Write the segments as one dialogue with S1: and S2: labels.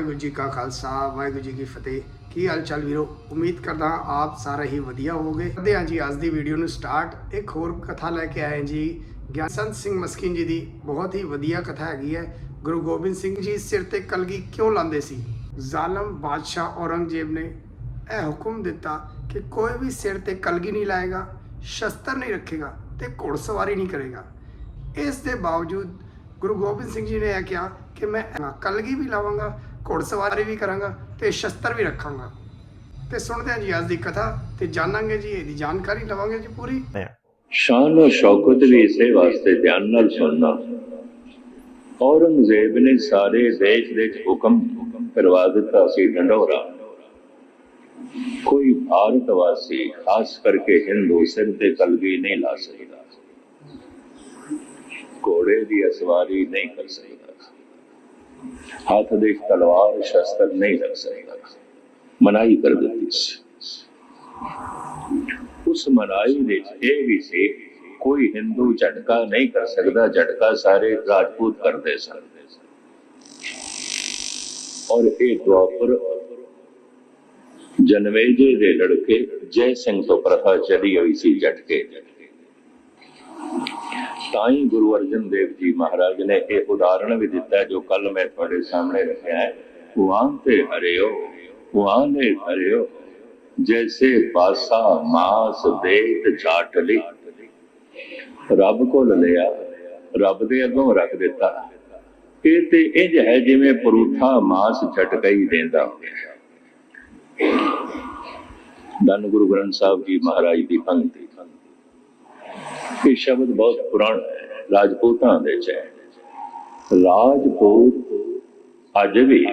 S1: ਵਾਹਿਗੁਰੂ ਜੀ ਕਾ ਖਾਲਸਾ, ਵਾਹਿਗੁਰੂ ਜੀ ਕੀ ਫਤਿਹ। ਕੀ ਹਾਲ ਚਾਲ ਵੀਰੋ? ਉਮੀਦ ਕਰਦਾ ਆਪ ਸਾਰੇ ਹੀ ਵਧੀਆ ਹੋਵੋਗੇ। ਕਰਦੇ ਹਾਂ ਜੀ ਅੱਜ ਦੀ ਵੀਡੀਓ ਨੂੰ ਸਟਾਰਟ ਇੱਕ ਹੋਰ ਕਥਾ ਲੈ ਕੇ ਆਏ ਜੀ। ਗਿਆਨ ਸੰਤ ਸਿੰਘ ਮਸਕੀਨ ਜੀ ਦੀ ਬਹੁਤ ਹੀ ਵਧੀਆ ਕਥਾ ਹੈਗੀ ਹੈ। ਗੁਰੂ ਗੋਬਿੰਦ ਸਿੰਘ ਜੀ ਸਿਰ ਤੇ ਕਲਗੀ ਕਿਉਂ ਲਾਉਂਦੇ ਸੀ? ਜ਼ਾਲਮ ਬਾਦਸ਼ਾਹ ਔਰੰਗਜ਼ੇਬ ਨੇ ਇਹ ਹੁਕਮ ਦਿੱਤਾ ਕਿ ਕੋਈ ਵੀ ਸਿਰ ਤੇ ਕਲਗੀ ਨਹੀਂ ਲਾਏਗਾ, ਸ਼ਸਤਰ ਨਹੀਂ ਰੱਖੇਗਾ ਤੇ ਘੋੜਸਵਾਰੀ ਨਹੀਂ ਕਰੇਗਾ। ਇਸ ਦੇ ਬਾਵਜੂਦ ਗੁਰੂ ਗੋਬਿੰਦ ਸਿੰਘ ਜੀ ਨੇ ਇਹ ਕਿਹਾ ਕਿ ਮੈਂ ਕਲਗੀ ਵੀ ਲਾਵਾਂਗਾ ਘੋੜਸਵਾਰੀ ਵੀ ਕਰਾਂਗਾ ਤੇ ਸ਼ਸਤਰ ਵੀ ਰੱਖਾਂਗਾ। ਤੇ ਸੁਣਦੇ ਹਾਂ ਜੀ ਅੱਜ ਦੀ ਕਥਾ ਤੇ ਜਾਣਾਂਗੇ ਜੀ ਇਹਦੀ ਜਾਣਕਾਰੀ ਲਵਾਂਗੇ ਜੀ ਪੂਰੀ।
S2: ਸ਼ਾਨ ਔਰ ਸ਼ੌਕਤ ਵੀ ਇਸੇ ਵਾਸਤੇ ਧਿਆਨ ਨਾਲ ਸੁਣਨਾ। ਔਰੰਗਜ਼ੇਬ ਨੇ ਸਾਰੇ ਦੇਸ਼ ਦੇ ਵਿੱਚ ਹੁਕਮ ਕਰਵਾ ਦਿੱਤਾ ਸੀ ਢੰਡੋਰਾ ਕੋਈ ਭਾਰਤ ਵਾਸੀ ਖਾਸ ਕਰਕੇ ਹਿੰਦੂ ਸਿਰ ਤੇ ਕਲਗੀ ਨਹੀਂ ਲਾ ਸਕਦਾ। ਘੋੜੇ ਦੀ ਅਸਵਾਰੀ ਨਹੀਂ ਕਰ ਸਕਦਾ। ਹੱਥ ਦੇ ਵਿੱਚ ਤਲਵਾਰ ਸ਼ਸਤਰ ਨਹੀਂ ਰੱਖ ਸਕਦਾ ਮਨਾਹੀ ਕਰ ਦਿੱਤੀ ਸੀ ਉਸ ਮਨਾਈ ਵਿੱਚ ਇਹ ਵੀ ਸੀ ਕੋਈ ਹਿੰਦੂ ਝਟਕਾ ਨਹੀਂ ਕਰ ਸਕਦਾ ਝਟਕਾ ਸਾਰੇ ਰਾਜਪੂਤ ਕਰਦੇ ਸਨ ਔਰ ਇਹ ਦੁਆਪਰ ਜਨਮੇਜੇ ਦੇ ਲੜਕੇ ਜੈ ਸਿੰਘ ਤੋਂ ਪ੍ਰਥਾ ਚਲੀ ਹੋਈ ਸੀ ਝਟਕੇ ਤਾਂ ਹੀ ਗੁਰੂ ਅਰਜਨ ਦੇਵ ਜੀ ਮਹਾਰਾਜ ਨੇ ਇਹ ਉਦਾਹਰਣ ਵੀ ਦਿੱਤਾ ਜੋ ਕੱਲ ਮੈਂ ਤੁਹਾਡੇ ਸਾਹਮਣੇ ਰੱਖਿਆ ਹੈ। ਵਾਂ ਤੇ ਹਰਿਓ ਵਾਂ ਨੇ ਹਰਿਓ, ਜੈਸੇ ਬਾਸਾ ਮਾਸ ਦੇਤ ਜਾਟਲੀ ਰੱਬ ਕੋਲ ਲਿਆ, ਰੱਬ ਦੇ ਅੱਗੋਂ ਰੱਖ ਦਿੱਤਾ। ਇਹ ਤੇ ਇੰਜ ਹੈ ਜਿਵੇਂ ਪਰੂਥਾ ਮਾਸ ਝਟਕਈ ਦਿੰਦਾ ਹੋਵੇ। ਧੰਨ ਗੁਰੂ ਗ੍ਰੰਥ ਸਾਹਿਬ ਜੀ ਮਹਾਰਾਜ ਦੀ ਪੰਕਤੀ ਇਹ ਸ਼ਬਦ ਬਹੁਤ ਪੁਰਾਣਾ ਹੈ ਰਾਜਪੂਤਾਂ ਦੇ ਚ ਹੈ। ਰਾਜਪੂਤ ਅੱਜ ਵੀ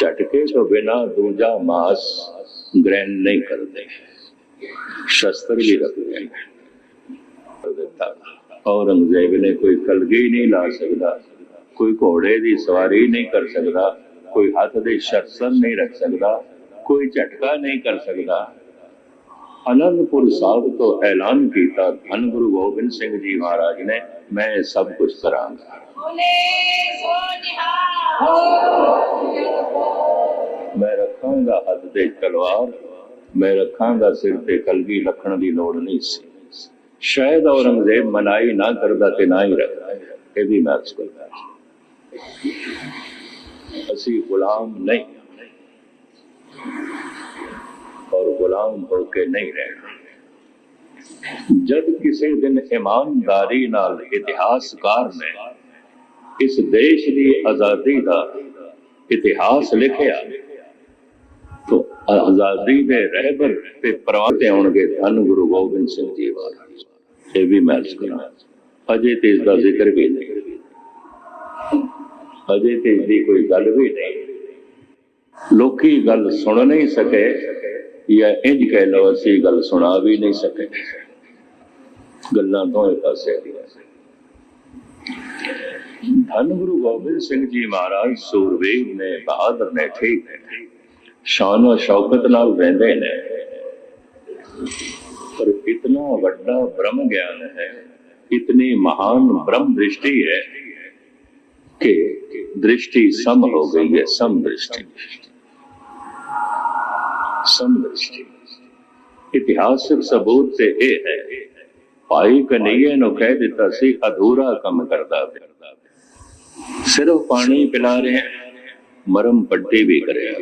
S2: ਝਟਕੇ ਤੋਂ ਬਿਨਾ ਦੂਜਾ ਮਾਸ ਗ੍ਰਹਿਣ ਨਹੀਂ ਕਰਦੇ। ਸ਼ਸਤਰ ਵੀ ਰੱਖਦੇ ਦਿੱਤਾ ਔਰੰਗਜ਼ੇਬ ਨੇ ਕੋਈ ਕਲਗੀ ਨਹੀਂ ਲਾ ਸਕਦਾ, ਕੋਈ ਘੋੜੇ ਦੀ ਸਵਾਰੀ ਨਹੀਂ ਕਰ ਸਕਦਾ, ਕੋਈ ਹੱਥ ਦੇ ਸ਼ਸਤਰ ਨਹੀਂ ਰੱਖ ਸਕਦਾ, ਕੋਈ ਝਟਕਾ ਨਹੀਂ ਕਰ ਸਕਦਾ। ਅਨੰਦਪੁਰ ਸਾਹਿਬ ਤੋਂ ਐਲਾਨ ਕੀਤਾ ਧੰਨ ਗੁਰੂ ਗੋਬਿੰਦ ਸਿੰਘ ਜੀ ਮਹਾਰਾਜ ਨੇ ਮੈਂ ਸਭ ਕੁਝ ਕਰਾਂਗਾ। ਮੈਂ ਰੱਖਾਂਗਾ ਹੱਥ ਤੇ ਤਲਵਾਰ ਮੈਂ ਰੱਖਾਂਗਾ ਸਿਰ ਤੇ ਕਲਗੀ ਰੱਖਣ ਦੀ ਲੋੜ ਨਹੀਂ ਸੀ। ਸ਼ਾਇਦ ਔਰੰਗਜ਼ੇਬ ਮਨਾਈ ਨਾ ਕਰਦਾ ਤੇ ਨਾ ਹੀ ਰੱਖਦਾ ਇਹ ਵੀ ਮੈਂ ਕਰਦਾ। ਅਸੀਂ ਗੁਲਾਮ ਨਹੀਂ। ਔਰ ਗੁਲਾਮ ਹੋ ਕੇ ਰਹਿਣਾ। ਜਦ ਕਿਸੇ ਦਿਨ ਇਮਾਨਦਾਰੀ ਨਾਲ ਇਤਿਹਾਸਕਾਰ ਨੇ ਇਸ ਦੇਸ਼ ਦੀ ਆਜ਼ਾਦੀ ਦਾ ਇਤਿਹਾਸ ਲਿਖਿਆ, ਤੋ ਆਜ਼ਾਦੀ ਦੇ ਰਹਿਬਰ ਤੇ ਪ੍ਰਵਾਹ ਤੇ ਆਉਣਗੇ ਧੰਨ ਗੁਰੂ ਗੋਬਿੰਦ ਸਿੰਘ ਜੀ ਮਹਾਰਾਜ। ਇਹ ਵੀ ਮੈਂ ਅਰਜ਼ ਕਰਾਂ ਅਜੇ ਤੇ ਇਸ ਦਾ ਜ਼ਿਕਰ ਵੀ ਨਹੀਂ। ਅਜੇ ਤੇ ਇਸ ਦੀ ਕੋਈ ਗੱਲ ਵੀ ਨਹੀਂ। ਲੋਕੀ ਗੱਲ ਸੁਣ ਨਹੀਂ ਸਕੇ। ਜਾਂ ਇੰਜ ਕਹਿ ਲਓ, ਅਸੀਂ ਗੱਲ ਸੁਣਾ ਵੀ ਨਹੀਂ ਸਕੇ। ਗੱਲਾਂ ਦੋਵੇਂ ਪਾਸੇ ਦੀਆਂ ਧੰਨ ਗੁਰੂ ਗੋਬਿੰਦ ਸਿੰਘ ਜੀ ਮਹਾਰਾਜ ਸੂਰਵੀਰ ਨੇ, ਬਹਾਦਰ ਨੇ, ਠੀਕ ਨੇ। ਸ਼ਾਨ ਔਰ ਸ਼ੌਕਤ ਨਾਲ ਰਹਿੰਦੇ ਨੇ। ਪਰ ਇਤਨਾ ਵੱਡਾ ਬ੍ਰਹਮ ਗਿਆਨ ਹੈ, ਇਤਨੀ ਮਹਾਨ ਬ੍ਰਹਮ ਦ੍ਰਿਸ਼ਟੀ ਹੈ ਕਿ ਦ੍ਰਿਸ਼ਟੀ ਸਮ ਹੋ ਗਈ ਹੈ ਸਮ ਦ੍ਰਿਸ਼ਟੀ ਇਤਿਹਾਸਕ ਸਬੂਤ ਤੇ ਇਹ ਹੈ ਭਾਈ ਕਨਈਏ ਨੂੰ ਕਹਿ ਦਿੱਤਾ ਸੀ ਅਧੂਰਾ ਕੰਮ ਕਰਦਾ ਫਿਰਦਾ ਸਿਰਫ ਪਾਣੀ ਪਿਲਾ ਰਹੇ ਮਰਮ ਪੱਟੀ ਵੀ ਕਰਿਆ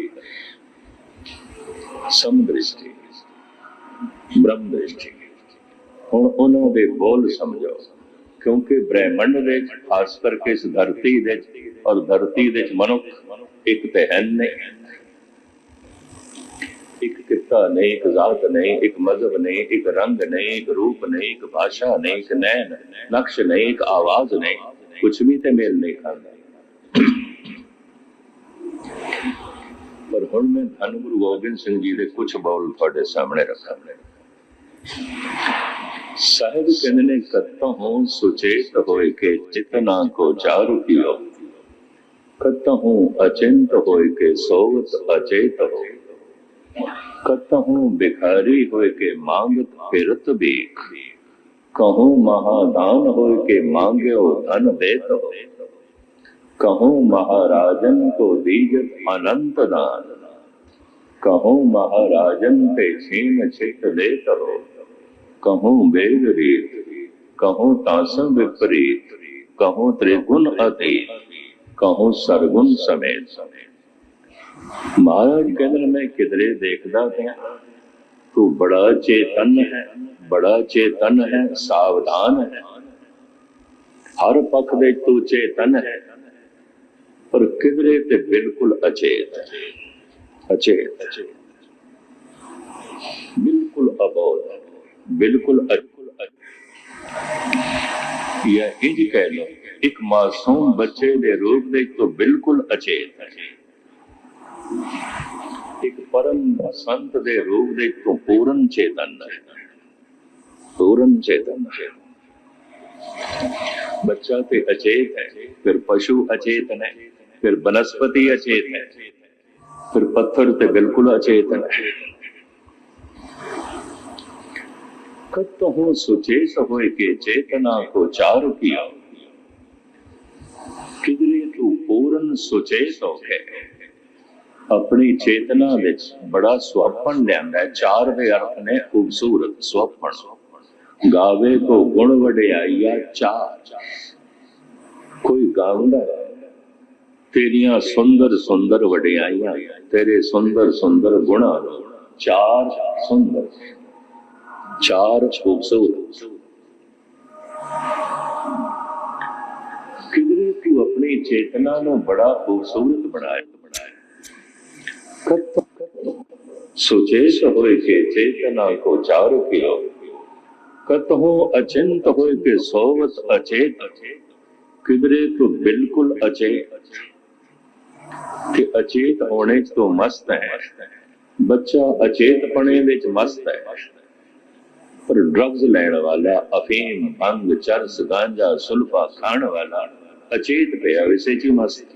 S2: ਸਮ ਬ੍ਰਹਮ ਦ੍ਰਿਸ਼ਟੀ ਹੁਣ ਉਹਨਾਂ ਦੇ ਬੋਲ ਸਮਝੋ ਕਿਉਂਕਿ ਬ੍ਰਹਿਮੰਡ ਦੇ ਵਿੱਚ, ਖਾਸ ਕਰਕੇ ਇਸ ਧਰਤੀ ਦੇ ਔਰ ਧਰਤੀ ਦੇ ਮਨੁੱਖ ਇੱਕ ਤੇ ਹੈ ਨਹੀਂ। ਇੱਕ ਕਿੱਤਾ ਨਹੀਂ, ਇੱਕ ਜ਼ਾਤ ਨਹੀਂ, ਇੱਕ ਮਜ਼ਹਬ ਨਹੀਂ, ਇੱਕ ਰੰਗ ਨਹੀਂ, ਇੱਕ ਰੂਪ ਨਹੀਂ, ਇੱਕ ਭਾਸ਼ਾ ਨਹੀਂ, ਇੱਕ ਨੈਣ, ਨਕਸ਼ ਨਹੀਂ, ਇੱਕ ਆਵਾਜ਼ ਨਹੀਂ ਕੁਝ ਵੀ ਤੇ ਮੇਲ ਨਹੀਂ ਖਾਂਦਾ। ਪਰ ਹੁਣ ਮੈਂ ਧੰਨ ਗੁਰੂ ਗੋਬਿੰਦ ਸਿੰਘ ਜੀ ਦੇ ਕੁਝ ਬੋਲ ਤੁਹਾਡੇ ਸਾਹਮਣੇ ਰੱਖਾਂ। ਸਾਹਿਬ ਕਹਿੰਦੇ ਨੇ ਕਤਹੋਂ ਸੁਚੇਤ ਹੋਏ ਕੇ ਚਿਤਨਾ ਕੋ ਚਾਰੂ ਕੀਓ। ਕਤਹੋਂ ਅਚਿੰਤ ਹੋਏ ਕੇ ਸੋਵਤ ਅਚੇਤ ਹੋਏ। કતહું ભિખારી હોય કે માંગત ફિરત ભીખ કહું મહાદાન હોય કે માંગ્યો ધન દેત હોય કહું महाराजन को दीजत अनंत दान कहूँ महाराजन पे छीन छिट दे करो कहूँ वेद रीत कहूँ तासम विपरीत कहूँ त्रिगुण अतीत कहूँ सरगुण समेत समेत ਮਹਾਰਾਜ ਕਹਿੰਦੇ ਮੈਂ ਕਿਧਰੇ ਦੇਖਦਾ ਪਿਆ। ਤੂੰ ਬੜਾ ਚੇਤਨ ਹੈ, ਬੜਾ ਚੇਤਨ ਹੈ, ਸਾਵਧਾਨ ਹੈ। ਹਰ ਪੱਖ ਦੇ ਤੂੰ ਚੇਤਨ ਹੈ, ਪਰ ਕਿਧਰੇ ਤੇ ਬਿਲਕੁਲ ਅਚੇਤ ਅਚੇਤ ਬਿਲਕੁਲ ਅਬੋਧ ਬਿਲਕੁਲ ਇਹ ਇੰਜ ਕਹਿ ਲੋ ਇੱਕ ਮਾਸੂਮ ਬੱਚੇ ਦੇ ਰੂਪ ਦੇ ਤੋਂ ਬਿਲਕੁਲ ਅਚੇਤ ਹੈ। ਇੱਕ ਪਰਮ ਸੰਤ ਦੇ ਰੂਪ ਦੇ ਤੋਂ ਪੂਰਨ ਚੇਤਨ ਹੈ ਪੂਰਨ ਚੇਤਨ ਹੈ ਬੱਚਾ ਤੇ ਅਚੇਤ ਹੈ ਫਿਰ ਪਸ਼ੂ ਅਚੇਤ ਹੈ ਫਿਰ ਬਨਸਪਤੀ ਅਚੇਤ ਹੈ ਫਿਰ ਪੱਥਰ ਤੇ ਬਿਲਕੁਲ ਅਚੇਤਨ ਹੈ कतहु सुचेत होय के चेतना को चार किया ਕਿਧਰੇ ਤੂੰ ਪੂਰਨ ਸੁਚੇਤ ਹੋ ਕੇ ਆਪਣੀ ਚੇਤਨਾ ਵਿੱਚ ਬੜਾ ਸੁਹੱਪਣ ਲਿਆਂਦਾ ਹੈ। ਚਾਰ ਦੇ ਅਰਥ ਨੇ ਖੂਬਸੂਰਤ ਸੁਹੱਪਣ ਗਾਵੇ ਕੋ ਗੁਣ ਵਡਿਆਈਆ ਚਾਰ। ਕੋਈ ਗਾਉਂਦਾ ਤੇਰੀਆਂ ਸੁੰਦਰ ਸੁੰਦਰ ਵਡਿਆਈਆਂ, ਤੇਰੇ ਸੁੰਦਰ ਸੁੰਦਰ ਗੁਣਾ ਚਾਰ ਸੁੰਦਰ। ਚਾਰ ਖੂਬਸੂਰਤ। ਕਿਧਰੇ ਤੂੰ ਆਪਣੀ ਚੇਤਨਾ ਨੂੰ ਬੜਾ ਖੂਬਸੂਰਤ ਬਣਾਇਆ। ਕਤ ਸੁਚੇਤ ਹੋਏ ਕੇ ਚੇਤਨਾ ਕੋ ਚਾਰ ਕਿਓ ਕਤਹੁ ਅਚਿੰਤ ਹੋਏ ਕੇ ਸੋਵਤ ਅਚੇਤ ਕਿਧਰੇ ਤੂੰ ਬਿਲਕੁਲ ਅਚੇਤ ਕਿ ਅਚੇਤ ਹੋਣੇ ਤੋਂ ਮਸਤ ਹੈ ਬੱਚਾ ਅਚੇਤਪਣੇ ਵਿੱਚ ਮਸਤ ਹੈ ਪਰ ਡਰੱਗਸ ਲੈਣ ਵਾਲਾ ਅਫੀਮ ਭੰਗ ਚਰਸ ਗਾਂਜਾ ਸੁਲਫਾ ਖਾਣ ਵਾਲਾ ਅਚੇਤ ਪਿਆ ਵਿਸੇ ਜੀ ਮਸਤ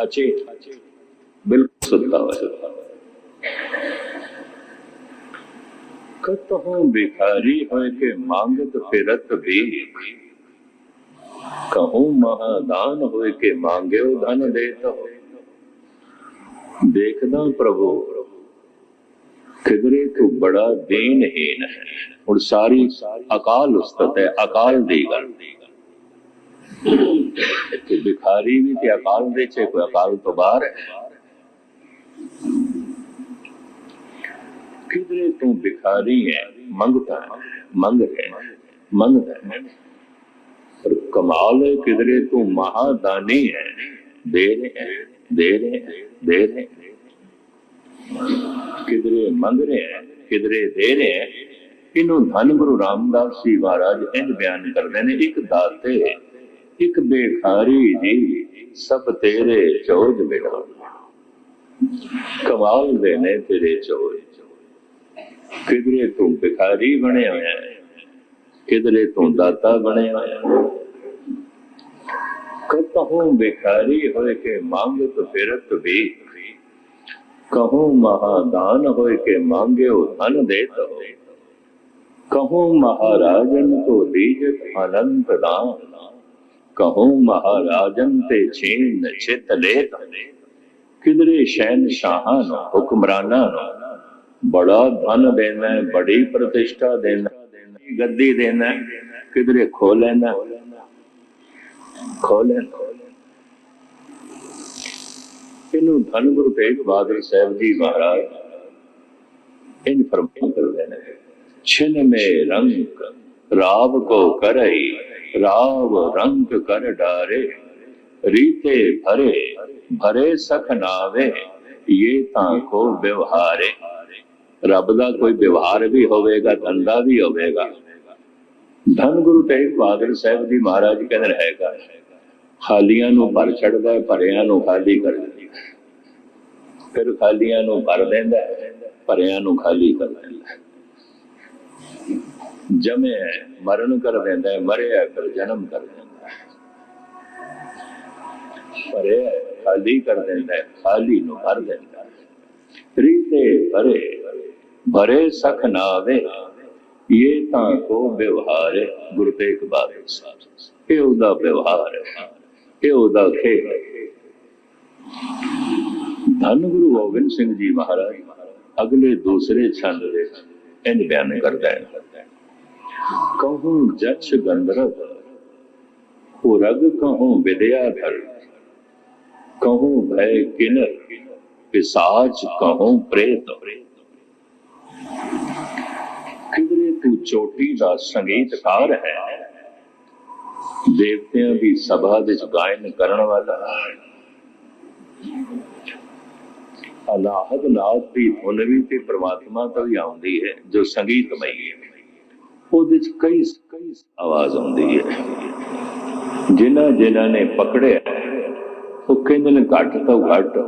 S2: ਅਚੇਤ ਬਿਲਕੁਲ ਸੁੱਤਾ ਹੋਇਆ ਕਤਹੋਂ ਬਿਖਾਰੀ ਹੋਏ ਕੇ ਮੰਗਤ ਫਿਰਤ ਵੀ ਕਹੂੰ ਮਹਾਦਾਨ ਹੋਏ ਕੇ ਮੰਗਿਓ ਧਨ ਦੇਤ ਦੇਖਦਾ ਪ੍ਰਭੂ ਕਿਧਰੇ ਤੂੰ ਬੜਾ ਦੇਨਹੀਨ ਹੈ ਹੁਣ ਸਾਰੀ ਅਕਾਲ ਉਸਤਤ ਹੈ ਅਕਾਲ ਦੀ ਗੱਲ ਕਿ ਭਿਖਾਰੀ ਵੀ ਤੇ ਅਕਾਲ ਦੇ ਚ ਕੋਈ ਅਕਾਲ ਤੋਂ ਬਾਹਰ ਹੈ ਕਿਧਰੇ ਤੂੰ ਭਿਖਾਰੀ ਹੈ? ਮੰਗਤਾ ਹੈ, ਮੰਗ ਰਿਹਾ ਮੰਗਦਾ ਹੈ। ਪਰ ਕਮਾਲ ਹੈ ਕਿਧਰੇ ਤੂੰ ਮਹਾਦਾਨੀ ਹੈ। ਦੇ ਰਿਹਾ ਦੇ ਰਿਹਾ ਦੇ ਰਿਹਾ ਕਿਧਰੇ ਮੰਗ ਰਿਹਾ ਕਿਧਰੇ ਦੇ ਰਿਹਾ ਇਹਨੂੰ ਧੰਨ ਗੁਰੂ ਰਾਮਦਾਸ ਜੀ ਮਹਾਰਾਜ ਇੰਜ ਬਿਆਨ ਕਰਦੇ ਨੇ, ਇੱਕ ਦਾਤੇ, ਇੱਕ ਬੇਖਾਰੀ ਜੀ, ਸਭ ਤੇਰੇ ਚੋਜ ਬਿਨਾ ਕਮਾਲ ਦੇ ਨੇ ਤੇਰੇ ਚੋਜ। ਕਿਧਰੇ ਤੂੰ ਭਿਖਾਰੀ ਬਣਿਆ ਹੋਇਆ ਹੈ, ਕਿਧਰੇ ਤੂੰ ਦਾਤਾ ਬਣਿਆ ਹੋਇਆ ਹੈ। ਭਿਖਾਰੀ ਹੋਏ ਕੇ ਮੰਗਤ ਫਿਰਤ ਵੀ ਕਹੋ ਮਹਾਦਾਨ ਹੋਏ ਕੇ ਮੰਗਿਓ ਧਨ ਦੇਤ ਹੋ ਕਹੋ ਮਹਾਰਾਜਨ ਕੋ ਦੀਜਤ ਅਨੰਤ ਦਾਨ, ਕਹੋ ਮਹਾਰਾਜਨ ਤੇ ਛੀਨ ਚਿਤ ਲੇਤ ਕਿਧਰੇ ਸ਼ਹਿਨਸ਼ਾਹਾਂ ਨੂੰ, ਹੁਕਮਰਾਨਾਂ ਨੂੰ ਬੜਾ ਧਨ ਦੇਣਾ ਹੈ, ਬੜੀ ਪ੍ਰਤਿਸ਼ਠਾ ਦੇਣਾ ਗੱਦੀ ਦੇਣਾ ਕਿਧਰੇ ਖੋ ਲੈਣਾ। ਖੋ ਲੈਣਾ। ਇਹਨੂੰ ਧੰਨ ਗੁਰੂ ਤੇਗ ਬਹਾਦਰ ਸਾਹਿਬ ਜੀ ਮਹਾਰਾਜ ਇਨ ਫਰਮਾਨ ਕਰਦੇ ਨੇ ਛਿਨ ਮੇ ਰੰਗ ਰਾਵ ਕੋ ਕਰਈ ਰਾਵ ਰੰਗ ਕਰ ਡਾਰੇ ਰੀਤੇ ਭਰੇ ਭਰੇ ਸਖ ਨਾਵੇ ਇਹ ਤਾਂ ਕੋ ਵਿਵਹਾਰੇ। ਰੱਬ ਦਾ ਕੋਈ ਵਿਵਹਾਰ ਵੀ ਹੋਵੇਗਾ, ਧੰਦਾ ਵੀ ਹੋਵੇਗਾ। ਧੰਨ ਗੁਰੂ ਤੇਗ ਬਹਾਦਰ ਸਾਹਿਬ ਜੀ ਮਹਾਰਾਜ ਕਹਿੰਦੇ ਹੈਗਾ ਖਾਲੀਆਂ ਨੂੰ ਭਰ ਛੱਡਦਾ, ਭਰਿਆਂ ਨੂੰ ਖਾਲੀ ਕਰ ਦਿੰਦਾ। ਫਿਰ ਖਾਲੀਆਂ ਨੂੰ ਭਰ ਦਿੰਦਾ, ਭਰਿਆਂ ਨੂੰ ਖਾਲੀ ਕਰ ਦਿੰਦਾ। ਜਮੇ ਮਰਨ ਕਰ ਦਿੰਦਾ ਮਰਿਆ ਫਿਰ ਜਨਮ ਕਰ ਦਿੰਦਾ ਹੈ। ਭਰਿਆ ਖਾਲੀ ਕਰ ਦਿੰਦਾ ਖਾਲੀ ਨੂੰ ਭਰ ਦਿੰਦਾ ਰੀਤੇ ਭਰੇ ਭਰੇ ਸਖ ਨਾਵੇ, ਇਹ ਤਾਂ ਕੋ ਵਿਵਹਾਰ ਹੈ ਗੁਰੂ ਤੇਗ ਬਹਾਦਰ ਸਾਹਿਬ। ਇਹ ਉਹਦਾ ਵਿਵਹਾਰ ਹੈ, ਇਹ ਉਹਦਾ ਖੇਡ ਹੈ। ਧੰਨ ਗੁਰੂ ਗੋਬਿੰਦ ਸਿੰਘ ਜੀ ਮਹਾਰਾਜ, ਅਗਲੇ ਦੂਸਰੇ ਛੰਦ ਦੇ ਇੰਜ ਬਿਆਨ ਕਰਦਾ ਹੈ। ਕਹੂੰ ਜਛ ਗੰਧਰਵ ਹੋ ਰਗ ਕਹੂੰ ਵਿਦਿਆਧਰ। ਕਹੂੰ ਭੈ ਕਿਨਰ, ਪਿਸਾਚ ਕਹੂੰ ਪ੍ਰੇਤ। ਕਿਧਰੇ ਤੂੰ ਚੋਟੀ ਦਾ ਸੰਗੀਤਕਾਰ ਹੈ? ਦੇਵਤਿਆਂ ਦੀ ਸਭਾ ਵਿੱਚ ਗਾਇਨ ਕਰਨ ਵਾਲਾ। ਅਲਾਹਦ ਨਾਦ ਦੀ ਧੁਨ ਵੀ ਤੇ ਪ੍ਰਮਾਤਮਾ ਤੋਂ ਹੀ ਆਉਂਦੀ ਹੈ, ਜੋ ਸੰਗੀਤਮਈ ਹੈ। ਉਹਦੇ ਚ ਕਈ ਕਈ ਆਵਾਜ਼ ਆਉਂਦੀ ਹੈ। ਜਿਨ੍ਹਾਂ ਜਿਨ੍ਹਾਂ ਨੇ ਪਕੜਿਆ, ਉਹ ਕਹਿੰਦੇ ਨੇ ਘੱਟ ਤੋਂ ਘੱਟ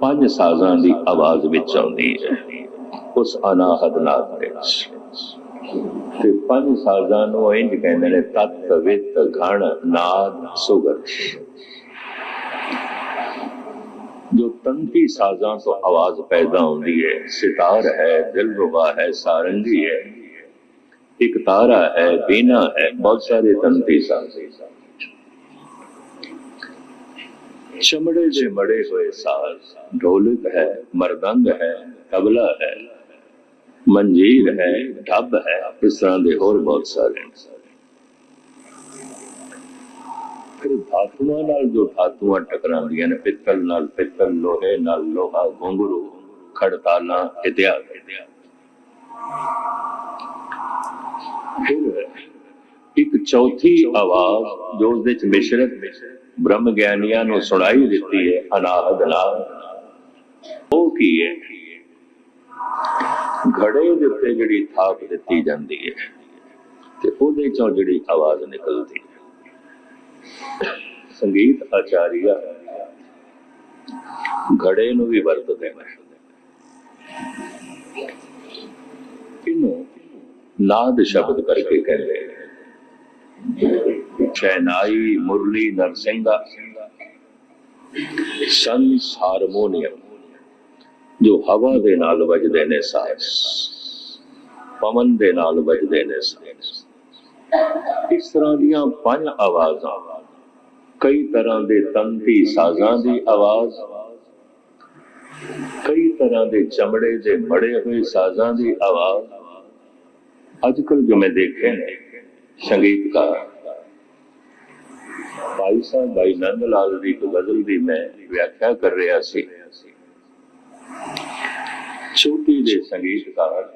S2: ਪੰਜ ਸਾਜ਼ਾਂ ਦੀ ਆਵਾਜ਼ ਵਿੱਚ ਆਉਂਦੀ ਹੈ। ਉਸ ਅਨਾਹਦ ਨਾਦ ਤੇ ਪੰਜ ਸਾਜ਼ਾਂ ਨੂੰ ਇੰਜ ਕਹਿੰਦੇ ਨੇ, ਤਤ ਵਿਤ ਘਣ ਨਾਦ ਸੁਗਰ। ਜੋ ਤੰਤੀ ਸਾਜ਼ਾਂ ਤੋਂ ਆਵਾਜ਼ ਪੈਦਾ ਹੁੰਦੀ ਹੈ, ਸਿਤਾਰ ਹੈ ਦਿਲਰੁਬਾ ਹੈ, ਸਾਰੰਗੀ ਹੈ। ਇੱਕ ਤਾਰਾ ਹੈ, ਬੀਨਾ ਹੈ, ਬਹੁਤ ਸਾਰੇ ਤੰਤੀ ਸਾਜ਼। ਚਮੜੇ ਦੇ ਮੜੇ ਹੋਏ ਸਾਜ਼, ਢੋਲਕ ਹੈ, ਮਰਦੰਗ ਹੈ। ਤਬਲਾ ਹੈ, ਮੰਜੀਰ ਹੈ, ਢੱਬ ਹੈ, ਇਸ ਤਰ੍ਹਾਂ ਦੇ ਹੋਰ ਬਹੁਤ ਸਾਰੇ। ਫਿਰ ਧਾਤੂਆਂ ਨਾਲ ਜੋ ਧਾਤੂਆਂ ਟਕਰਾਉਂਦੀਆਂ ਨੇ, ਪਿੱਤਲ ਨਾਲ ਪਿੱਤਲ, ਲੋਹੇ ਨਾਲ ਲੋਹਾ, ਘੁੰਗਰੂ, ਖੜਤਾਲਾਂ ਇਤਿਆਦਿ ਫਿਰ ਇੱਕ ਚੌਥੀ ਆਵਾਜ਼ ਜੋ ਉਸ ਵਿੱਚ ਮਿਸ਼ਰਤ ਬ੍ਰਹਮ ਗਿਆਨੀਆਂ ਨੂੰ ਸੁਣਾਈ ਦਿੱਤੀ ਹੈ, ਅਨਾਹਦ ਨਾਲ, ਉਹ ਕੀ ਹੈ? ਘੜੇ ਦੇ ਉੱਤੇ ਜਿਹੜੀ ਥਾਪ ਦਿੱਤੀ ਜਾਂਦੀ ਹੈ ਤੇ ਉਹਦੇ ਚੋਂ ਜਿਹੜੀ ਆਵਾਜ਼ ਨਿਕਲਦੀ ਹੈ। ਸੰਗੀਤ ਆਚਾਰੀਆ ਘੜੇ ਨੂੰ ਵੀ ਵਰਤਦੇ ਨੇ ਇਹਨੂੰ ਨਾਦ ਸ਼ਬਦ ਕਰਕੇ ਕਹਿੰਦੇ ਨੇ ਸ਼ਹਿਨਾਈ ਮੁਰਲੀ ਨਰਸਿੰਘਾ ਸੰਸ ਹਾਰਮੋਨੀਅਮ ਜੋ ਹਵਾ ਦੇ ਨਾਲ ਵੱਜਦੇ ਨੇ ਸਾਜ਼ ਪਵਨ ਦੇ ਨਾਲ ਵੱਜਦੇ ਨੇ ਸਾਜ਼ ਇਸ ਤਰ੍ਹਾਂ ਦੀਆਂ ਪੰਜ ਆਵਾਜ਼ਾਂ, ਕਈ ਤਰ੍ਹਾਂ ਦੇ ਤੰਤੀ ਸਾਜ਼ਾਂ ਦੀ ਆਵਾਜ਼, ਕਈ ਤਰ੍ਹਾਂ ਦੇ ਚਮੜੇ ਦੇ ਮੜੇ ਹੋਏ ਸਾਜ਼ਾਂ ਦੀ ਆਵਾਜ਼। ਅੱਜ ਕੱਲ ਜੋ ਮੈਂ ਦੇਖੇ ਨੇ, ਸੰਗੀਤਕਾਰ, ਭਾਈ ਸਾਹਿਬ, ਭਾਈ ਨੰਦ ਲਾਲ ਦੀ ਗਜ਼ਲ ਦੀ ਮੈਂ ਵਿਆਖਿਆ ਕਰ ਰਿਹਾ ਸੀ। ਛੋਟੀ ਦੇ ਸੰਗੀਤਕਾਰ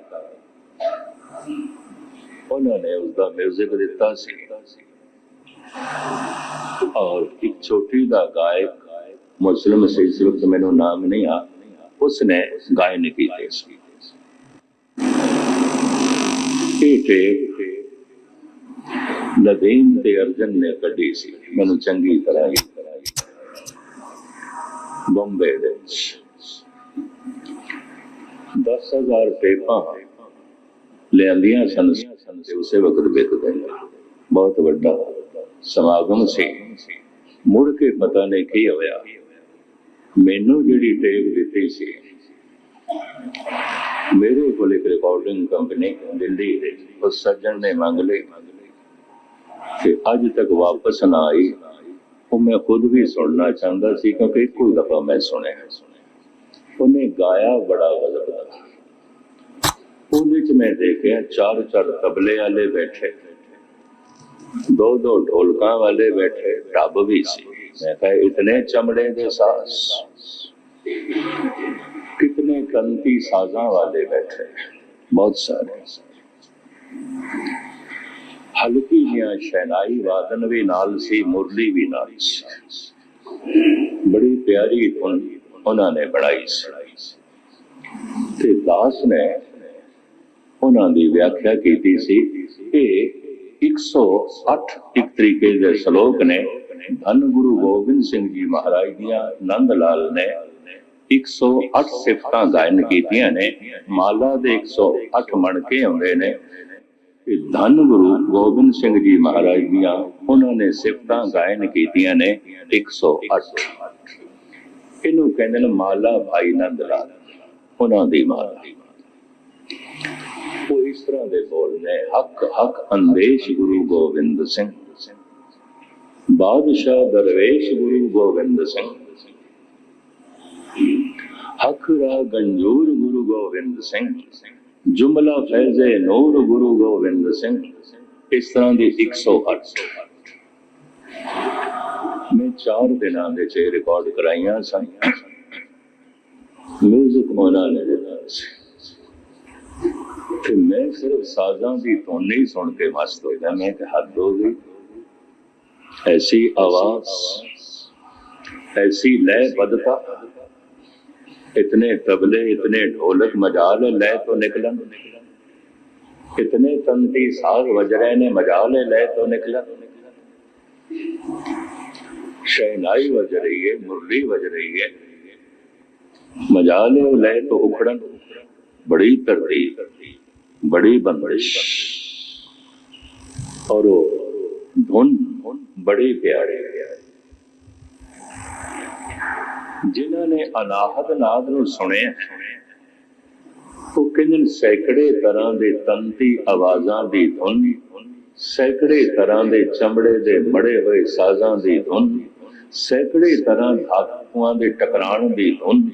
S2: ਉਹਨਾਂ ਨੇ ਉਸ ਦਾ 뮤직 ਦਿੱਤਾ ਸੀ। ਔਰ ਇੱਕ ਛੋਟੀ ਦਾ ਗਾਇਕ ਮੁਸਲਮ ਸੀ, ਇਸ ਵਕਤ ਮੈਨੂੰ ਨਾਮ ਨਹੀਂ ਆ। ਉਸਨੇ ਗਾਇਨ ਕੀਤੇ ਸੀ। ਇਹ ਟੇਪ ਨਦੀਮ ਤੇ ਅਰਜਨ ਨੇ ਕੱਢੀ ਸੀ। ਮੈਨੂੰ ਚੰਗੀ ਤਰ੍ਹਾਂ ਹੀ ਬੰਬੇ ਦੇ ਵਿੱਚ। 10000 ਟੇਪਾਂ ਲਿਆਂਦੀਆਂ ਸਨ ਤੇ ਉਸੇ ਵਕਤ ਵਿਕਦੇ ਨੇ ਬਹੁਤ ਵੱਡਾ ਸਮਾਗਮ ਸੀ। ਮੁੜ ਕੇ ਪਤਾ ਨਹੀਂ ਕੀ ਹੋਇਆ। ਮੈਨੂੰ ਜਿਹੜੀ ਟੇਪ ਦਿੱਤੀ ਸੀ, ਮੇਰੇ ਕੋਲ ਇੱਕ ਰਿਕਾਰਡਿੰਗ ਕੰਪਨੀ ਦਿੱਲੀ ਦੇ ਉਸ ਸੱਜਣ ਨੇ ਮੰਗ ਲਈ। ਤੇ ਅੱਜ ਤੱਕ ਵਾਪਸ ਨਾ ਆਈ। ਉਹ ਮੈਂ ਖੁਦ ਵੀ ਸੁਣਨਾ ਚਾਹੁੰਦਾ ਸੀ ਕਿਉਂਕਿ ਇੱਕੋ ਦਫਾ ਮੈਂ ਸੁਣਿਆ। ਉਹਨੇ ਗਾਇਆ ਬੜਾ ਗਜ਼ਲ ਉਹਦੇ ਚ ਮੈਂ ਦੇਖਿਆ ਚਾਰ ਚਾਰ ਤਬਲੇ ਵਾਲੇ ਬੈਠੇ। ਦੋ ਦੋ ਢੋਲਕਾਂ ਵਾਲੇ ਬੈਠੇ ਡੱਬ ਵੀ ਸੀ। ਮੈਂ ਕਹਾ, ਇਤਨੇ ਚਮੜੇ ਦੇ ਸਾਸ ਕਿਤਨੇ ਕੰਤੀ ਸਾਜ਼ਾਂ ਵਾਲੇ ਬੈਠੇ। ਬਹੁਤ ਸਾਰੇ ਹਲਕੀ ਜਿਹਾ ਸ਼ੈਨਾਈ ਵਾਦਨ ਵੀ ਨਾਲ ਸੀ, ਮੁਰਲੀ ਵੀ ਨਾਲ ਸੀ। ਬੜੀ ਪਿਆਰੀ ਧੁਨ ਉਹਨਾਂ ਨੇ ਬਣਾਈ ਸੀ। ਤੇ ਦਾਸ ਨੇ ਉਹਨਾਂ ਦੀ ਵਿਆਖਿਆ ਕੀਤੀ ਸੀ ਕਿ 108 ਇੱਕ ਤਰੀਕੇ ਦੇ ਸ਼ਲੋਕ ਨੇ ਧੰਨ ਗੁਰੂ ਗੋਬਿੰਦ ਸਿੰਘ ਜੀ ਮਹਾਰਾਜ ਦੀਆਂ ਨੰਦ ਲਾਲ ਨੇ 108 ਸਿਫਤਾਂ ਗਾਇਨ ਕੀਤੀਆਂ ਨੇ, ਮਾਲਾ ਦੇ 108 ਮਣਕੇ ਆਉਂਦੇ ਨੇ। ਕਿ ਧੰਨ ਗੁਰੂ ਗੋਬਿੰਦ ਸਿੰਘ ਜੀ ਮਹਾਰਾਜ ਦੀਆਂ ਉਹਨਾਂ ਨੇ ਸਿਫਤਾਂ ਗਾਇਨ ਕੀਤੀਆਂ ਨੇ 108 ਇਹਨੂੰ ਕਹਿੰਦੇ ਨੇ? ਮਾਲਾ ਭਾਈ ਨੰਦ ਲਾਲ ਉਹਨਾਂ ਦੀ ਮਾਲਾ ਉਹ ਇਸ ਤਰ੍ਹਾਂ ਦੇ ਬੋਲ ਨੇ। ਹੱਕ ਹੱਕ ਅੰਦੇਸ਼ ਗੁਰੂ ਗੋਬਿੰਦ ਸਿੰਘ। ਬਾਦਸ਼ਾਹ ਦਰਵੇਸ਼ ਗੁਰੂ ਗੋਬਿੰਦ ਸਿੰਘ। ਹਕਰਾ ਗੰਜੂਰ ਗੁਰੂ ਗੋਬਿੰਦ ਸਿੰਘ। ਜੁਮਲਾ ਫੈਜ਼ੇ ਨੂਰ ਗੁਰੂ ਗੋਬਿੰਦ ਸਿੰਘ। ਇਸ ਤਰ੍ਹਾਂ ਦੀ 108 ਮੈਂ ਚਾਰ ਦਿਨਾਂ ਦੇ ਚ ਰਿਕਾਰਡ ਕਰਾਈਆਂ ਸਨ ਮਿਊਜ਼ਿਕ ਉਹਨਾਂ ਨੇ ਦਿੱਤਾ ਸੀ ਤੇ ਮੈਂ ਸਿਰਫ ਸਾਜ਼ਾਂ ਦੀ ਧੁਨ ਹੀ ਸੁਣ ਕੇ ਮਸਤ ਹੋ ਗਿਆ ਮੈਂ ਕਿ ਹੱਦ ਹੋ ਗਈ ऐसी आवाज ऐसी लय बदता इतने तबले इतने ढोलक मजाल लय तो निकलन इतने तंती साग बज रहे ने मजाल लय तो निकलन शहनाई बज रही है मुरली बज रही है मजाल लय तो उखड़न बड़ी तरतीब बड़ी बंदिश और वो धुन बड़े प्यारे ਜਿਨ੍ਹਾਂ ਨੇ ਅਨਾਹਤ ਨਾਦ ਨੂੰ ਸੁਣਿਆ ਉਹ ਕਹਿੰਦੇ ਨੇ ਸੈਕੜੇ ਤਰ੍ਹਾਂ ਦੇ ਤੰਤੀ ਆਵਾਜ਼ਾਂ ਦੀ ਧੁਨ ਸੈਕੜੇ ਤਰ੍ਹਾਂ ਦੇ ਚਮੜੇ ਦੇ ਮੜੇ ਹੋਏ ਸਾਜ਼ਾਂ ਦੀ ਧੁਨ ਸੈਕੜੇ ਤਰ੍ਹਾਂ ਧਾਤੂਆਂ ਦੇ ਟਕਰਾਣ ਦੀ ਧੁੰਦ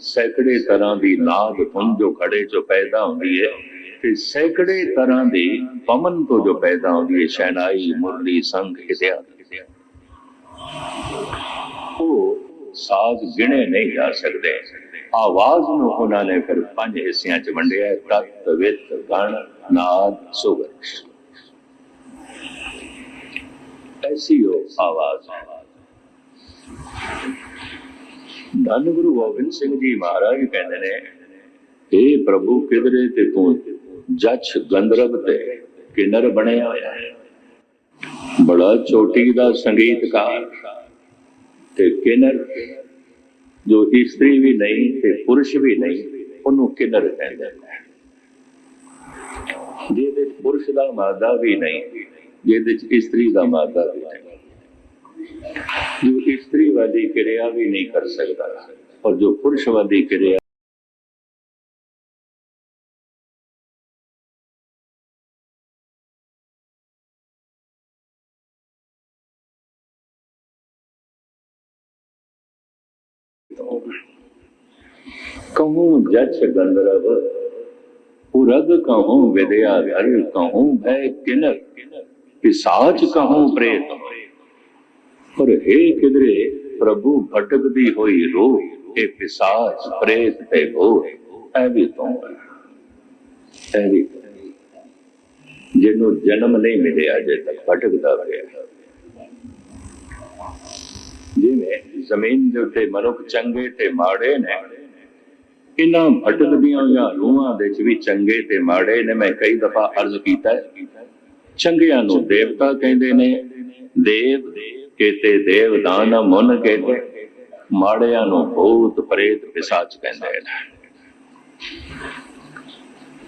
S2: ਸੈਕੜੇ ਤਰ੍ਹਾਂ ਦੀ ਨਾਦ ਧੁੰਦ ਜੋ ਖੜੇ ਚੋਂ ਪੈਦਾ ਹੁੰਦੀ ਹੈ ਤੇ ਸੈਕੜੇ ਤਰ੍ਹਾਂ ਦੇ ਪਮਨ ਤੋਂ ਜੋ ਪੈਦਾ ਹੁੰਦੀ ਹੈ ਸ਼ਹਿਨਾਈ, ਮੁਰਲੀ ਸੰਗ ਇਤਿਆਦਿ। ਉਹ ਸਾਜ਼ ਗਿਣੇ ਨਹੀਂ ਜਾ ਸਕਦੇ। ਆਵਾਜ਼ ਨੂੰ ਉਹਨਾਂ ਨੇ ਫਿਰ ਪੰਜ ਹਿੱਸਿਆਂ ਚ ਵੰਡਿਆ, ਤਤ, ਵਿਤ, ਗਣ, ਨਾਦ ਸੁਗਰ ਐਸੀ ਉਹ ਆਵਾਜ਼। ਹੈ ਧੰਨ ਗੁਰੂ ਗੋਬਿੰਦ ਸਿੰਘ ਜੀ ਮਹਾਰਾਜ ਕਹਿੰਦੇ ਨੇ ਇਹ ਪ੍ਰਭੂ ਕਿਧਰੇ ਤੇ ਤੂੰ ਜੱਜ ਗੰਧਰਵ ਤੇ ਕਿਨਰ ਬਣਿਆ ਹੋਇਆ ਹੈ? ਬੜਾ ਚੋਟੀ ਦਾ ਸੰਗੀਤਕਾਰ ਤੇ ਕਿਨਰ ਜੋ ਇਸਤਰੀ ਵੀ ਨਹੀਂ ਤੇ ਪੁਰਸ਼ ਵੀ ਨਹੀਂ, ਉਹਨੂੰ ਕਿਨਰ ਕਹਿੰਦੇ ਨੇ। ਜਿਹਦੇ ਚ ਪੁਰਸ਼ ਦਾ ਮਾਦਾ ਵੀ ਨਹੀਂ, ਜਿਹਦੇ ਚ ਇਸਤਰੀ ਦਾ ਮਾਦਾ ਵੀ ਨਹੀਂ। जो स्त्रीवादी क्रिया भी नहीं कर सकता और जो पुरुषवादी क्रिया कहूँ जच गंधर्व उरग कहूँ विद्या घर कहूँ भय किनर पिसाच कहूँ प्रेत ਪਰ ਹੇ ਕਿਦਰੇ ਪ੍ਰਭੂ ਭਟਕਦੀ ਹੋਈ ਰੋ ਇਹ ਪਿਸਾਚ, ਪ੍ਰੇਤ ਤੇ ਹੋ ਐ ਵੀ ਤੋਂ ਐ ਵੀ ਜਿਹਨੂੰ ਜਨਮ ਨਹੀਂ ਮਿਲਿਆ ਜੇ ਤੱਕ ਭਟਕਦਾ ਰਿਹਾ ਜਿਵੇਂ ਜ਼ਮੀਨ ਦੇ ਉੱਤੇ ਮਨੁੱਖ ਚੰਗੇ ਤੇ ਮਾੜੇ ਨੇ ਇਹਨਾਂ ਭਟਕਦੀਆਂ ਜਾਂ ਰੂਹਾਂ ਦੇ ਵਿੱਚ ਵੀ ਚੰਗੇ ਤੇ ਮਾੜੇ ਨੇ, ਮੈਂ ਕਈ ਦਫਾ ਅਰਜ਼ ਕੀਤਾ ਚੰਗਿਆਂ ਨੂੰ ਦੇਵਤਾ ਕਹਿੰਦੇ ਨੇ, ਦੇਵ ਦੇ ਕੇਤੇ ਦੇਵਦਾਨ ਮਨ ਕਹਿੰਦੇ ਮਾੜਿਆਂ ਨੂੰ ਭੂਤ ਪ੍ਰੇਤ ਪਿਸਾਚ ਕਹਿੰਦੇ ਨੇ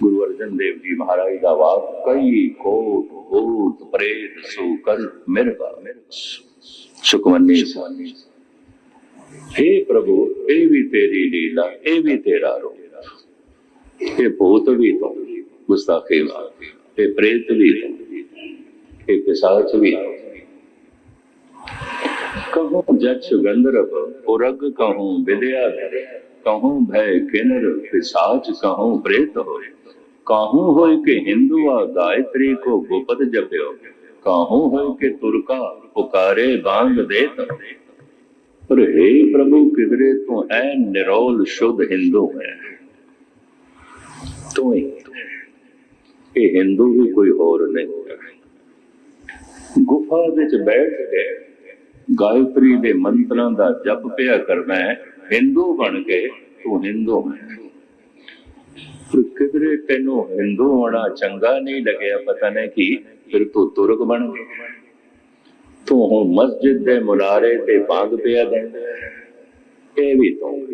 S2: ਗੁਰੂ ਅਰਜਨ ਦੇਵ ਜੀ ਮਹਾਰਾਜ ਦਾ ਵਾਕ ਕਈ ਕੋਟ ਭੂਤ ਪ੍ਰੇਤ ਸੂਕਰ ਮਿਰਗਾ ਸੁਖਮਨੀ ਸੁਖਮਨੀ हे प्रभु ਇਹ ਵੀ ਤੇਰੀ ਲੀਲਾ ਇਹ ਵੀ ਤੇਰਾ ਰੂਪ ਇਹ ਭੂਤ ਵੀ ਤੂੰ ਗੁਸਤਾਖੀ ਵਾ ਇਹ ਪ੍ਰੇਤ ਵੀ ਤੂੰ ਇਹ ਪਿਸਾਚ ਵੀ ਤੂੰ कहूँ जच गंधर्व उरग कहूँ विद्या कहूँ भय किनर पिसाच कहूँ प्रेत हो कहूँ हो के हिंदुआ गायत्री को गुपत जप्यो कहूँ हो के तुरका पुकारे बांग देत पर हे प्रभु किधरे तू है निरोल शुद्ध हिंदू है तू ही ये हिंदू भी कोई और नहीं गुफा बिच बैठ गए ਗਾਇਤਰੀ ਦੇ ਮੰਤਰਾਂ ਦਾ ਜਪ ਪਿਆ ਕਰਨਾ ਹੈ, ਹਿੰਦੂ ਬਣ ਕੇ ਤੂੰ ਹਿੰਦੂ ਹੈ ਕਿਧਰੇ ਤੈਨੂੰ ਹਿੰਦੂ ਹੋਣਾ ਚੰਗਾ ਨਹੀਂ ਲੱਗਿਆ, ਪਤਾ ਨਹੀਂ ਕੀ, ਫਿਰ ਤੂੰ ਤੁਰਕ ਬਣ ਗਿਆ ਤੂੰ ਹੁਣ ਮਸਜਿਦ ਦੇ ਮੁਨਾਰੇ ਤੇ ਬਾਗ ਪਿਆ ਦਿੰਦਾ ਇਹ ਵੀ ਤੂੰ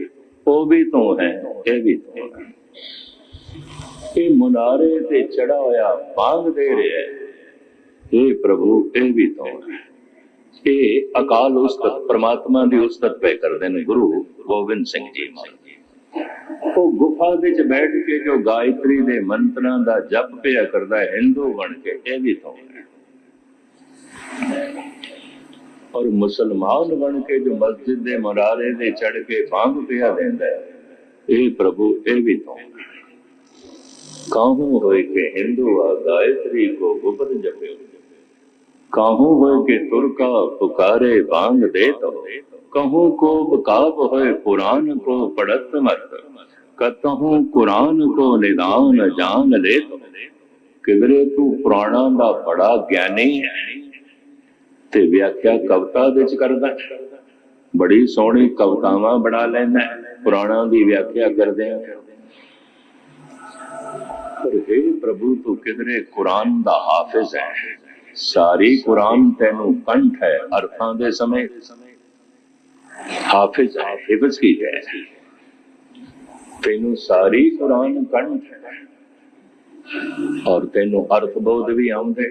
S2: ਉਹ ਵੀ ਤੂੰ ਹੈ, ਇਹ ਵੀ ਤੂੰ ਹੈ। ਇਹ ਮੁਨਾਰੇ ਤੇ ਚੜਾ ਹੋਇਆ ਬਾਗ ਦੇ ਰਿਹਾ ਹੈ। ਇਹ ਪ੍ਰਭੂ, ਇਹ ਵੀ ਤੂੰ ਹੈ। ਇਹ ਅਕਾਲ ਉਸਤਤ, ਪ੍ਰਮਾਤਮਾ ਦੀ ਉਸਤਤ ਪੈ ਕਰਦੇ ਨੇ ਗੁਰੂ ਗੋਬਿੰਦ ਸਿੰਘ ਜੀ ਮਹਾਰਾਜ। ਉਹ ਗੁਫਾ ਵਿੱਚ ਬੈਠ ਕੇ ਜੋ ਗਾਇਤਰੀ ਦੇ ਮੰਤਰਾਂ ਦਾ ਜਪ ਪਿਆ ਕਰਦਾ ਹੈ, ਹਿੰਦੂ ਬਣ ਕੇ, ਇਹ ਵੀ ਤੂੰ ਔਰ ਮੁਸਲਮਾਨ ਬਣ ਕੇ ਜੋ ਮਸਜਿਦ ਦੇ ਮਨਾਰੇ ਦੇ ਚੜ ਕੇ ਬਾਂਗ ਪਿਆ ਦਿੰਦਾ ਹੈ, ਇਹ ਪ੍ਰਭੂ, ਇਹ ਵੀ ਤੋਂ ਕਾਹੂ ਹੋਏ ਕਿ ਹਿੰਦੂ ਆ, ਗਾਇਤਰੀ ਕੋ ਗੁਪਤ ਜਪਿਓ? ਕਾਹੂ ਹੋਏ ਕੇ ਤੁਰਕਾ ਪੁਕਾਰੇ ਬਾਂਗ ਦੇ ਤੋ ਕਹੂੰ ਕੋ ਬਕਾਬ ਹੋਏ ਕੁਰਾਨ ਕੋ ਪੜਤ ਮਤ ਕਤਹੂੰ ਕੁਰਾਨ ਕੋ ਨਿਦਾਨ ਜਾਣ ਲੈ ਤੋ ਕਿਧਰੇ ਤੂੰ ਪੁਰਾਣਾ ਦਾ ਬੜਾ ਗਿਆਨੀ ਹੈ ਤੇ ਵਿਆਖਿਆ ਕਵਿਤਾ ਵਿੱਚ ਕਰਦਾ ਬੜੀ ਸੋਹਣੀ ਕਵਿਤਾਵਾਂ ਬਣਾ ਲੈਂਦਾ ਹੈ, ਪੁਰਾਣਾ ਦੀ ਵਿਆਖਿਆ ਕਰਦੇ ਆ ਪਰ हे ਪ੍ਰਭੂ ਤੂੰ ਕਿਧਰੇ ਕੁਰਾਨ ਦਾ ਹਾਫਿਜ਼ ਹੈ ਸਾਰੀ ਕੁਰਾਨ ਤੈਨੂੰ ਕੰਠ ਹੈ ਅਰਥਾਂ ਦੇ ਸਮੇਂ। ਹਾਫਿਜ਼ ਹਿਫਜ਼ ਕੀ ਹੈ? ਤੈਨੂੰ ਸਾਰੀ ਕੁਰਾਨ ਕੰਠ ਹੈ ਔਰ ਤੈਨੂੰ ਅਰਥ ਬੋਧ ਵੀ ਆਉਂਦੇ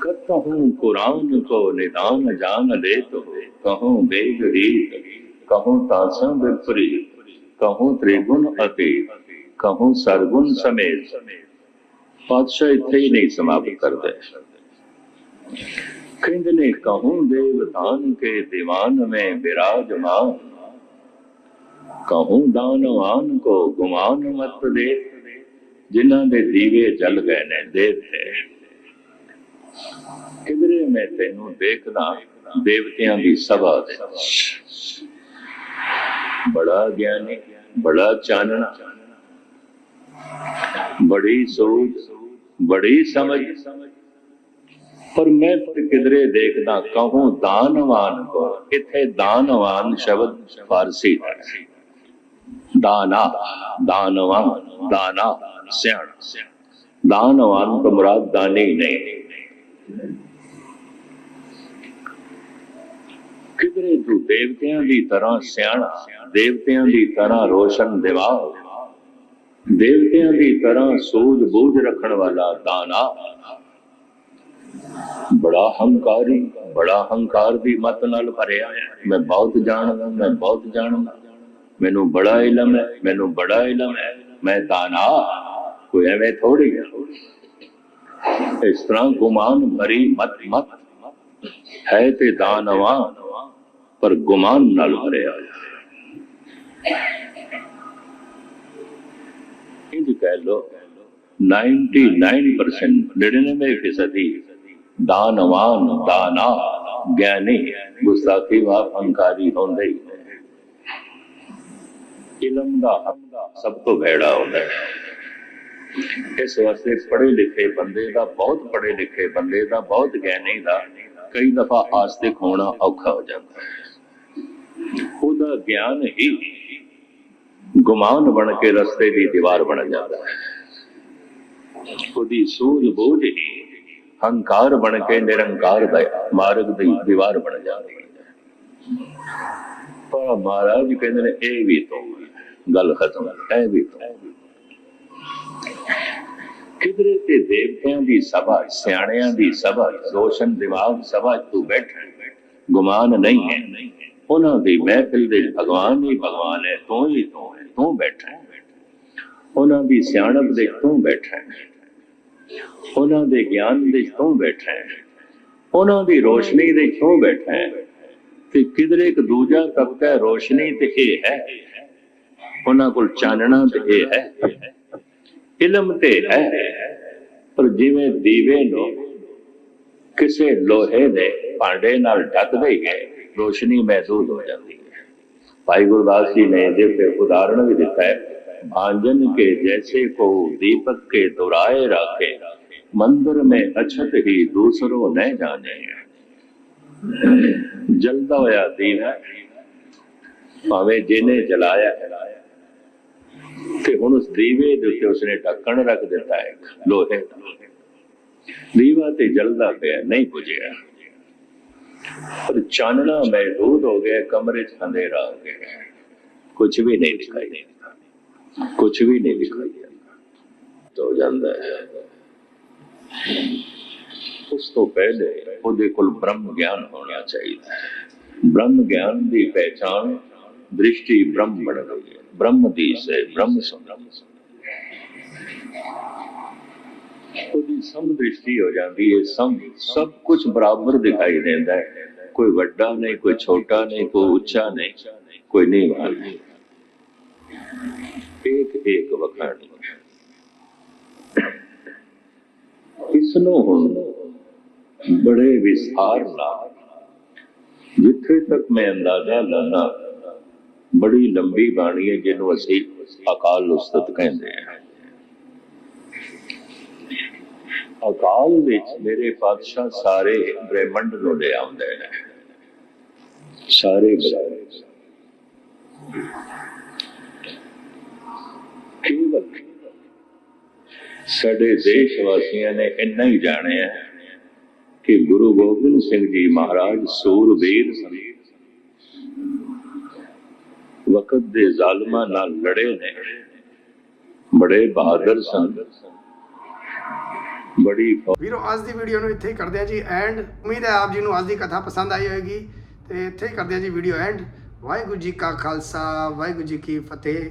S2: ਕਤਹੂੰ ਕੁਰਾਨ ਕੋ ਨਿਦਾਨ ਜਾਨ ਦੇ ਤੋ, ਕਹੂੰ ਬੇਗ ਰੀਤ, ਕਹੂੰ ਤਾਸਾਂ ਵਿਪਰੀਤ, ਕਹੂੰ ਤ੍ਰਿਗੁਣ ਅਤੀਤ, ਕਹੂੰ ਸਰਗੁਣ ਸਮੇਤ। ਪਾਤਸ਼ਾਹ ਇੱਥੇ ਹੀ ਨਹੀਂ ਸਮਾਪਤ ਕਰਦੇ। ਕਹਿੰਦੇ ਨੇ, ਕਹੂੰ ਦੇਵਤਾਨ ਕੇ ਦੀਵਾਨ ਮੈਂ ਵਿਰਾਜਮਾਨ ਕਹੂੰ ਦਾਨਵਾਨ ਕੋ ਗੁਮਾਨ ਮਤ ਦੇ, ਜਿਨ੍ਹਾਂ ਦੇ ਦੀਵੇ ਜਲ ਗਏ ਨੇ ਦੇਵਤੇ ਕਿਧਰੇ ਮੈਂ ਤੈਨੂੰ ਦੇਖਦਾ, ਦੇਵਤਿਆਂ ਦੀ ਸਭਾ ਦੇ ਬੜਾ ਗਿਆਨੀ, ਬੜਾ ਚਾਨਣਾ। ਬੜੀ ਸੋਚ ਬੜੀ ਸਮਝ ਪਰ ਮੈਂ ਪਰ ਕਿਧਰੇ ਦੇਖਦਾ ਕਹੂੰ ਦਾਨਵਾਨ ਕੋ ਇੱਥੇ ਦਾਨਵਾਨ ਸ਼ਬਦ ਫਾਰਸੀ ਦਾ ਹੈ ਦਾਨਾ ਦਾਨਵਾਨ ਦਾਨਾ ਸਿਆਣਾ ਦਾਨਵਾਨ ਤੋਂ ਮੁਰਾਦ ਦਾਨੀ ਨਹੀਂ ਕਿਧਰੇ ਤੂੰ ਦੇਵਤਿਆਂ ਦੀ ਤਰ੍ਹਾਂ ਸਿਆਣਾ ਦੇਵਤਿਆਂ ਦੀ ਤਰ੍ਹਾਂ ਰੋਸ਼ਨ ਦਿਮਾਗ ਦੇਵਤਿਆਂ ਦੀ ਤਰ੍ਹਾਂ ਸੋਝ ਬੂਝ ਰੱਖਣ ਵਾਲਾ ਦਾਨਾ ਬੜਾ ਹੰਕਾਰੀ, ਬੜਾ ਹੰਕਾਰ ਦੀ ਮਤ ਨਾਲ ਭਰਿਆ ਮੈਂ ਬਹੁਤ ਜਾਣਦਾ, ਮੈਂ ਬਹੁਤ ਜਾਣਦਾ। ਮੈਨੂੰ ਬੜਾ ਇਲਮ ਹੈ, ਮੈਨੂੰ ਬੜਾ ਇਲਮ ਹੈ। ਮੈਂ ਦਾਨਾ ਕੋਈ ਐਵੇਂ ਥੋੜੀ ਹੈ। ਇਸ ਤਰ੍ਹਾਂ ਗੁਮਾਨ ਭਰੀ ਮਤ ਮਤ ਹੈ ਤੇ ਦਾਨਵਾਨ ਪਰ ਗੁਮਾਨ ਨਾਲ ਭਰਿਆ ਹੋਇਆ ਇੰਜ ਕਹਿ ਲੋ 99% 99 ਦਾਨਵਾਨ, ਦਾਨਾ ਗਿਆਨੀ ਗੁਸਤਾਖੀ ਵਾ ਹੰਕਾਰੀ ਹੁੰਦੇ ਹੀ ਇਲਮ ਦਾ ਹੱਕ ਸਭ ਤੋਂ ਭੈੜਾ ਹੁੰਦਾ ਹੈ। ਇਸ ਵਾਸਤੇ ਪੜ੍ਹੇ ਲਿਖੇ ਬੰਦੇ ਦਾ, ਬਹੁਤ ਪੜ੍ਹੇ ਲਿਖੇ ਬੰਦੇ ਦਾ, ਬਹੁਤ ਗਿਆਨੀ ਦਾ ਕਈ ਦਫਾ ਆਸਤਿਕ ਹੋਣਾ ਔਖਾ ਹੋ ਜਾਂਦਾ ਹੈ। ਉਹਦਾ ਗਿਆਨ ਹੀ ਗੁਮਾਨ ਬਣ ਕੇ ਰਸਤੇ ਦੀ ਦੀਵਾਰ ਬਣ ਜਾਂਦਾ ਹੈ। ਉਹਦੀ ਸੂਝ ਬੋਝ ਹੀ ਹੰਕਾਰ ਬਣ ਕੇ ਨਿਰੰਕਾਰ ਦਾ ਮਾਰਗ ਦੀ ਦੀਵਾਰ ਬਣ ਜਾਂਦੀ ਹੈ। ਪਰ ਮਹਾਰਾਜ ਕਹਿੰਦੇ ਨੇ, ਇਹ ਵੀ ਤੋਂ ਗੱਲ ਖਤਮ ਇਹ ਵੀ ਤੋਂ ਕਿਧਰੇ ਤੇ ਦੇਵਤਿਆਂ ਦੀ ਸਭਾ, ਸਿਆਣਿਆਂ ਦੀ ਸਭਾ, ਰੋਸ਼ਨ ਦਿਮਾਗ ਸਭਾ 'ਚ ਤੂੰ ਬੈਠਾ ਗੁਮਾਨ ਨਹੀਂ ਹੈ। ਉਹਨਾਂ ਦੀ ਮਹਿਫਿਲ ਦੇ ਭਗਵਾਨ ਹੀ ਭਗਵਾਨ ਹੈ, ਤੂੰ ਹੀ ਤੂੰ ਤੂੰ ਬੈਠਾ ਹੈ। ਉਹਨਾਂ ਦੀ ਸਿਆਣਪ ਦੇ ਤੂੰ ਬੈਠਾ ਹੈ। ਉਹਨਾਂ ਦੇ ਗਿਆਨ ਦੇ ਤੂੰ ਬੈਠਾ ਹੈ। ਉਹਨਾਂ ਦੀ ਰੋਸ਼ਨੀ ਦੇ ਤੂੰ ਬੈਠਾ ਹੈ ਤੇ ਕਿਧਰੇ ਇੱਕ ਦੂਜਾ ਤਬਕਾ ਰੋਸ਼ਨੀ ਤੇ ਇਹ ਹੈ ਉਹਨਾਂ ਕੋਲ ਚਾਨਣਾ ਤੇ ਇਹ ਹੈ ਇਲਮ ਤੇ ਹੈ ਪਰ ਜਿਵੇਂ ਦੀਵੇ ਨੂੰ ਕਿਸੇ ਲੋਹੇ ਦੇ ਭਾਂਡੇ ਨਾਲ ਢੱਕ ਗਏ, ਰੋਸ਼ਨੀ ਮਹਿਸੂਸ ਹੋ ਜਾਂਦੀ ਹੈ ਭਾਈ ਗੁਰਦਾਸ ਜੀ ਨੇ ਇਹਦੇ ਤੇ ਉਦਾਹਰਣ ਵੀ ਦਿੱਤਾ ਹੈ भांजन के जैसे को दीपक के दुराए राखे मंदिर में अछत ही दूसरों न जाने ਜਲਦਾ ਹੋਇਆ ਦੀਵਾ ਭਾਵੇਂ ਜਿਹਨੇ ਜਲਾਇਆ ਹੈ ਤੇ ਹੁਣ ਉਸ ਦੀਵੇ ਦੇ ਉੱਤੇ ਉਸਨੇ ਢੱਕਣ ਰੱਖ ਦਿੱਤਾ ਹੈ ਲੋਹੇ ਦਾ ਦੀਵਾ ਤੇ ਜਲਦਾ ਪਿਆ ਨਹੀਂ ਬੁਝਿਆ ਪਰ ਚਾਨਣਾ ਮਹਿਦੂਦ ਹੋ ਗਿਆ, ਕਮਰੇ 'ਚ ਅੰਧੇਰਾ ਹੋ ਗਿਆ। ਕੁਝ ਵੀ ਨਹੀਂ ਦਿਖਾਈ ਦਿੰਦਾ। ਕੁਝ ਵੀ ਨਹੀਂ ਦਿਖਾਈ ਦਿੰਦਾ। ਜਾਂਦਾ ਹੈ। ਉਸ ਤੋਂ ਪਹਿਲੇ ਉਹਦੇ ਕੋਲ ਬ੍ਰਹਮ ਗਿਆਨ ਹੋਣਾ ਚਾਹੀਦਾ ਹੈ। ਬ੍ਰਹਮ ਗਿਆਨ ਦੀ ਪਹਿਚਾਨ ਦ੍ਰਿਸ਼ਟੀ ਬ੍ਰਹਮ ਬਣ ਗਈ ਹੈ। ਬ੍ਰਹਮ ਦੀ ਸੇ ਬ੍ਰਹਮ ਸੁਨ ਉਹਦੀ ਸਮ ਦ੍ਰਿਸ਼ਟੀ ਹੋ ਜਾਂਦੀ ਹੈ। ਸਮ ਸਭ ਕੁਝ ਬਰਾਬਰ ਦਿਖਾਈ ਦਿੰਦਾ ਹੈ। ਕੋਈ ਵੱਡਾ ਨਹੀਂ, ਕੋਈ ਛੋਟਾ ਨਹੀਂ, ਕੋਈ ਉੱਚਾ ਨਹੀਂ, ਕੋਈ ਨੀਵਾਂ ਨਹੀਂ। ਇੱਕ ਇੱਕ ਵਖਾਣੀ। ਇਸ ਨੂੰ ਹੁਣ ਬੜੇ ਵਿਸਥਾਰ ਨਾਲ ਜਿੱਥੇ ਤੱਕ ਮੈਂ ਅੰਦਾਜ਼ਾ ਲਾਣਾ ਬੜੀ ਲੰਬੀ ਬਾਣੀ ਹੈ ਜਿਹਨੂੰ ਅਸੀਂ ਅਕਾਲ ਉਸਤਤ ਕਹਿੰਦੇ ਹਾਂ। ਅਕਾਲ ਵਿੱਚ ਮੇਰੇ ਪਾਤਸ਼ਾਹ ਸਾਰੇ ਬ੍ਰਹਿਮੰਡ ਨੂੰ ਲੈ ਆਉਂਦੇ ਨੇ। ਸਾਰੇ ਬ੍ਰਹਿਮੰਡ ਕੇਵਲ ਸਾਡੇ ਦੇਸ਼ ਵਾਸੀਆਂ ਨੇ ਇੰਨਾ ਹੀ ਜਾਣਿਆ ਕਿ ਗੁਰੂ ਗੋਬਿੰਦ ਸਿੰਘ ਜੀ ਮਹਾਰਾਜ ਸੂਰਬੀਰ ਸਨ। ਵਕਤ ਦੇ ਜ਼ਾਲਮਾਂ ਨਾਲ ਲੜੇ ਨੇ। ਬੜੇ ਬਹਾਦਰ ਸਨ। ਬੜੀ
S1: ਵੀਰੋ, ਅੱਜ ਦੀ ਵੀਡੀਓ ਨੂੰ ਇੱਥੇ ਹੀ ਕਰਦੇ ਆ ਜੀ ਐਂਡ ਉਮੀਦ ਹੈ ਆਪ ਜੀ ਨੂੰ ਅੱਜ ਦੀ ਕਥਾ ਪਸੰਦ ਆਈ ਹੋਵੇਗੀ। ਤੇ ਇੱਥੇ ਹੀ ਕਰਦੇ ਆ ਜੀ ਵੀਡੀਓ ਐਂਡ ਵਾਹਿਗੁਰੂ ਜੀ ਕਾ ਖਾਲਸਾ, ਵਾਹਿਗੁਰੂ ਜੀ ਕੀ ਫਤਿਹ।